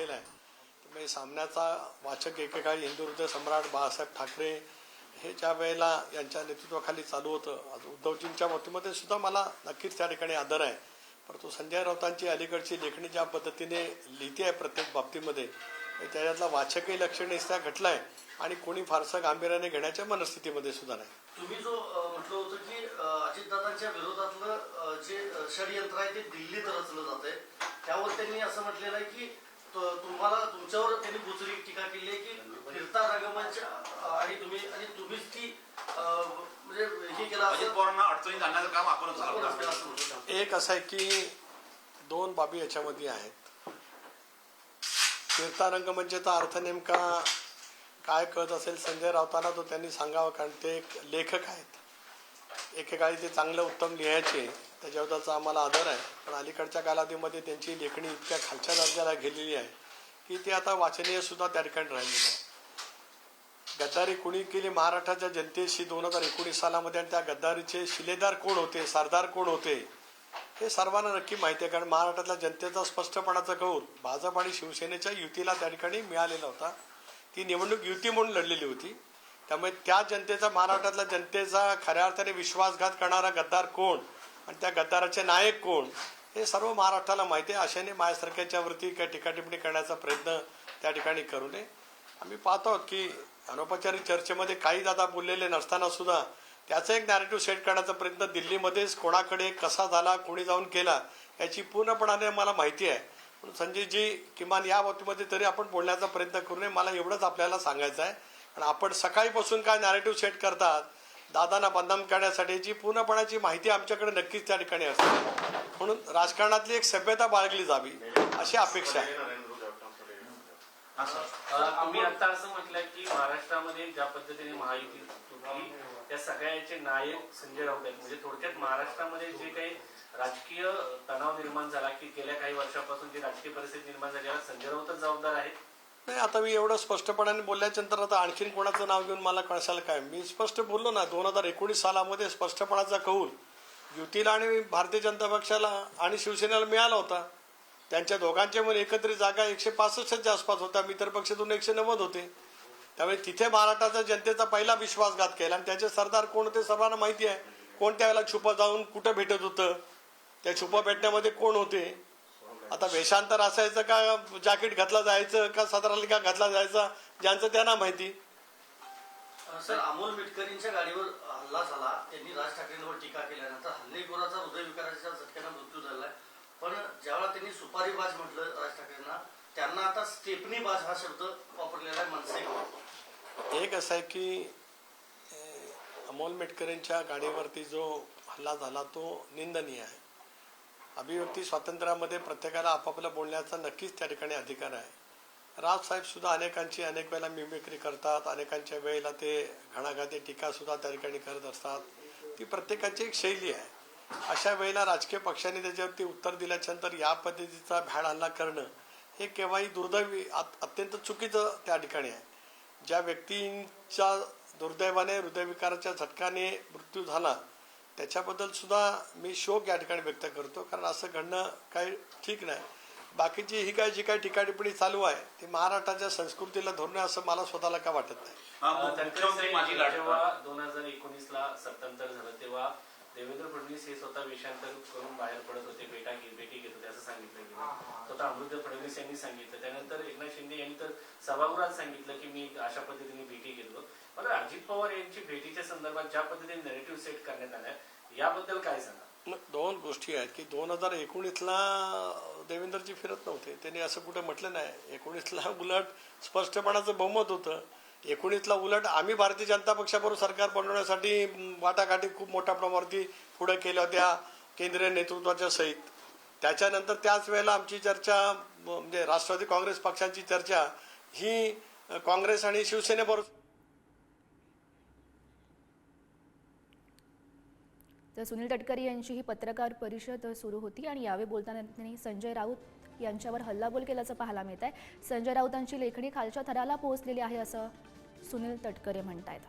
केला आहे. त्यामुळे सामन्याचा वाचक एकेकाळी हिंदुहृदय सम्राट बाळासाहेब ठाकरे हे ज्या वेळेला यांच्या नेतृत्वाखाली चालू होतं उद्धवजींच्या मतीमध्ये सुद्धा मला नक्कीच त्या ठिकाणी आदर आहे. परंतु संजय राऊतांची अलीकडची लेखणी ज्या पद्धतीने लिहिते आहे प्रत्येक बाबतीमध्ये त्याच्यातला वाचकही लक्षणीय घटला आहे आणि कोणी फारसं गांभीर्याने घेण्याच्या मनस्थितीमध्ये सुद्धा नाही. तुम्ही जो म्हटलं होतं की अजितदादांच्या विरोधातलं जे षडयंत्र आहे ते दिल्लीत रचलं जात आहे त्यावर त्यांनी असं म्हटलेलं आहे की तुम्हाला तुमच्यावर त्यांनी बुचरी टीका केली आहे की फिरता रंगमंच आणि तुम्ही आणि तुम्हीच ती म्हणजे हे केलं अडचणीत आणण्याचं काम आपणच आपण. एक असं आहे की दोन बाबी याच्यामध्ये आहेत. फिरता रंगमंचचा अर्थ नेमका काय कळत असेल संजय राऊतांना तो त्यांनी सांगावं कारण ते एक लेखक आहेत. एकेकाळी ते चांगलं उत्तम लिहायचे. त्याच्याबद्दलचा आम्हाला आदर आहे. पण अलीकडच्या कालावधीमध्ये त्यांची लेखणी इतक्या खालच्या दर्जाला गेलेली आहे की ती आता वाचनीय सुद्धा त्या ठिकाणी राहिलेली आहे गद्दारी कुणी केली महाराष्ट्राच्या जनतेशी दोन हजार एकोणीस सालामध्ये आणि त्या गद्दारीचे शिलेदार कोण होते सरदार कोण होते हे सर्वांना नक्की माहिती आहे. कारण महाराष्ट्रातल्या जनतेचा स्पष्टपणाचा कौल भाजप आणि शिवसेनेच्या युतीला त्या ठिकाणी मिळालेला होता. ती निवडणूक युती म्हणून लढलेली होती. त्यामुळे त्या जनतेचा महाराष्ट्रातल्या जनतेचा खऱ्या अर्थाने विश्वासघात करणारा गद्दार कोण? आणि त्या गद्दाराचे नायक कोण? हे सर्व महाराष्ट्राला माहिती आहे. अशाने माझ्यासारख्याच्यावरती काही टीकाटिप्पणी करण्याचा प्रयत्न त्या ठिकाणी करू नये. आम्ही पाहतो आहोत की अनौपचारिक चर्चेमध्ये काही दादा बोललेले नसताना सुद्धा त्याचा एक नॅरेटिव्ह सेट करण्याचा प्रयत्न दिल्लीमध्येच कोणाकडे कसा झाला कोणी जाऊन केला याची पूर्णपणाने मला माहिती आहे. पण संजयजी किमान या बाबतीमध्ये तरी आपण बोलण्याचा प्रयत्न करू नये. मला एवढंच आपल्याला सांगायचं आहे. आणि आपण सकाळीपासून काय नॅरेटिव्ह सेट करतात दादांना बदनाम करण्यासाठीची पूर्णपणाची माहिती आमच्याकडे नक्कीच त्या ठिकाणी असते. म्हणून राजकारणातली एक सभ्यता बाळगली जावी अशी अपेक्षा आहे. तुम्ही आता असं म्हटलं की महाराष्ट्रामध्ये ज्या पद्धतीने महायुती तुम्ही त्या सगळ्याचे नायक संजय राऊत आहेत. म्हणजे थोडक्यात महाराष्ट्रामध्ये जे काही राजकीय तणाव निर्माण झाला की गेल्या काही वर्षापासून जी राजकीय परिस्थिती निर्माण झाली संजय राऊतच जबाबदार आहेत. नाही आता मी एवढं स्पष्टपणाने बोलल्याच्या नंतर आता आणखीन कोणाचं नाव घेऊन मला कळसाल काय? मी स्पष्ट बोललो ना दोन हजार एकोणीस सालामध्ये स्पष्टपणाचा कौल. युतीला आणि भारतीय जनता पक्षाला आणि शिवसेनेला मिळाला होता. त्यांच्या दोघांच्या मध्ये एकत्रित जागा एकशे पासष्टच्या आसपास होता मित्र पक्षातून एकशे नव्वद होते. त्यामुळे तिथे महाराष्ट्राचा जनतेचा पहिला विश्वासघात केला. आणि त्याचे सरदार कोण होते सर्वांना माहिती आहे. कोणत्या वेळेला छुपं जाऊन कुठं भेटत होतं? त्या छुपं भेटण्यामध्ये कोण होते? आता वेषांतर असायचं का जॅकेट घातला जायचं का सदराला का घातला जायचा ज्यांचं त्यांना माहिती. सर अमोल मिटकरींच्या गाडीवर हल्ला झाला. त्यांनी राज ठाकरेंवर टीका केल्यानंतर हल्लेखोराचा हृदयविकाराच्या झटक्यानं मृत्यू झालाय. पण ज्यावेळेला त्यांनी सुपारी बाज म्हटलं राज ठाकरेंना त्यांना आता स्टेपनी बाज हा शब्द वापरलेला आहे मनसे एक असं आहे की अमोल मेटकरींच्या गाडीवरती जो हल्ला झाला तो निंदनीय आहे. अभिव्यक्ती स्वातंत्र्यामध्ये प्रत्येकाला आपापलं बोलण्याचा नक्कीच त्या ठिकाणी अधिकार आहे. राजसाहेब सुद्धा अनेकांची अनेक वेळेला मिमिक्री करतात अनेकांच्या वेळेला ते घणाघाती टीका सुद्धा त्या ठिकाणी करत असतात. ती प्रत्येकाची एक शैली आहे. अशा वेळेला राजकीय पक्षाने त्याच्यावरती उत्तर दिल्याच्या नंतर या पद्धतीचा भ्याड हल्ला करणं हे केव्हाही दुर्दैवी अत- अत्यंत चुकीचं त्या ठिकाणी आहे. ज्या व्यक्तींच्या दुर्दैवाने हृदयविकाराच्या झटकाने मृत्यू झाला त्याच्याबद्दल सुद्धा मी शोक या ठिकाणी व्यक्त करतो कारण असं घडणं काही ठीक नाही. बाकीची ही काय जी काही टीकाटिप्पणी चालू आहे ती महाराष्ट्राच्या संस्कृतीला धोरण आहे असं मला स्वतःला काय वाटत नाही? हा, मुख्यमंत्री माझी जेव्हा दोन हजार एकोणीस ला सत्तांतर झालं तेव्हा देवेंद्र फडणवीस हे स्वतः वेषांतर करून बाहेर पडत होते भेटा घेत भेटी घेत होते असं सांगितलं गेलं. स्वतः अमृत फडणवीस यांनी सांगितलं. त्यानंतर एकनाथ शिंदे यांनी सभागृहात सांगितलं की मी अशा पद्धतीने भेटी घेतलो. मला अजित पवार यांची भेटीच्या संदर्भात ज्या पद्धतीने नेरेटिव्ह सेट करण्यात आल्या याबद्दल काय सांगा? दोन गोष्टी आहेत की दोन हजार एकोणीसला देवेंद्रजी फिरत नव्हते. त्यांनी असं कुठं म्हटलं नाही. एकोणीसला उलट स्पष्टपणाचं बहुमत होतं. एकोणीसला उलट आम्ही भारतीय जनता पक्षाबरोबर सरकार बनवण्यासाठी वाटाघाटी खूप मोठ्या प्रमाणावरती पुढे केल्या होत्या केंद्रीय नेतृत्वाच्या सहित. त्याच्यानंतर त्याच वेळेला आमची चर्चा म्हणजे राष्ट्रवादी काँग्रेस पक्षाची चर्चा ही काँग्रेस आणि शिवसेनेबरोबर तर सुनील तटकरे यांची ही पत्रकार परिषद सुरू होती आणि यावेळी बोलताना त्यांनी संजय राऊत यांच्यावर हल्लाबोल केल्याचं पाहायला मिळत आहे. संजय राऊतांची लेखणी खालच्या थराला पोहोचलेली आहे असं सुनील तटकरे म्हणतायत.